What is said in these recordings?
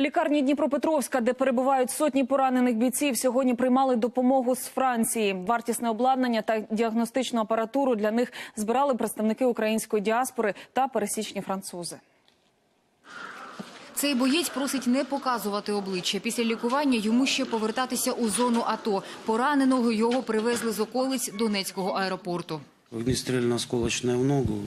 Лікарні Дніпропетровська, де перебувають сотні поранених бійців, сьогодні приймали допомогу з Франції. Вартісне обладнання та діагностичну апаратуру для них збирали представники української діаспори та пересічні французи. Цей боєць просить не показувати обличчя. Після лікування йому ще повертатися у зону АТО. Пораненого його привезли з околиць Донецького аеропорту. Огнестрельно-осколочная в ногу,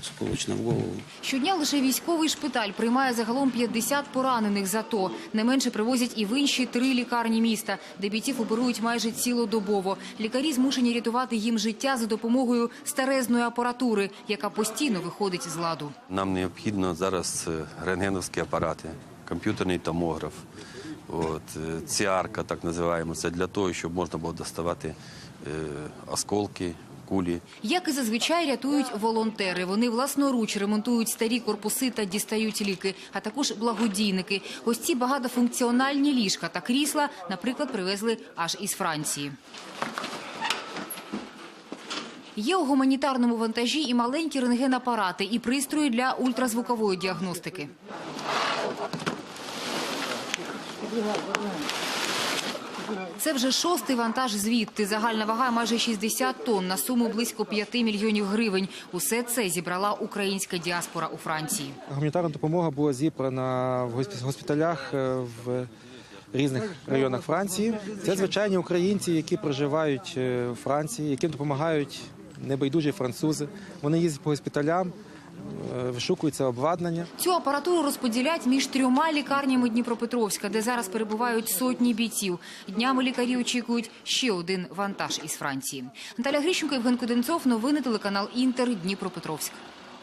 осколочная в голову. Щодня лише військовий шпиталь приймає загалом 50 поранених з АТО. Не менше привозять і в інші три лікарні міста, де бійців оперують майже цілодобово. Лікарі змушені рятувати їм життя за допомогою старезної апаратури, яка постійно виходить з ладу. Нам необхідно зараз е, рентгеновські апарати, комп'ютерний томограф, от, е, ціарка, так називаємо. Це для того, щоб можна було доставати е, осколки, кулі. Як і зазвичай рятують волонтери. Вони власноруч ремонтують старі корпуси та дістають ліки, а також благодійники. Ось ці багатофункціональні ліжка та крісла, наприклад, привезли аж із Франції. Є у гуманітарному вантажі і маленькі рентгенапарати, і пристрої для ультразвукової діагностики. Це вже шостий вантаж звідти. Загальна вага майже 60 тонн на суму близько 5 мільйонів гривень. Усе це зібрала українська діаспора у Франції. Гуманітарна допомога була зібрана в госпі- госпіталях е, в різних районах Франції. Це звичайні українці, які проживають е, у Франції, яким допомагають небайдужі французи. Вони їздять по госпіталям, е, вишукується обладнання. Цю апаратуру розподілять між трьома лікарнями Дніпропетровська, де зараз перебувають сотні бійців. Днями лікарі очікують ще один вантаж із Франції. Наталя Гріщенко, Євген Куденцов. Новини телеканал Інтер. Дніпропетровськ.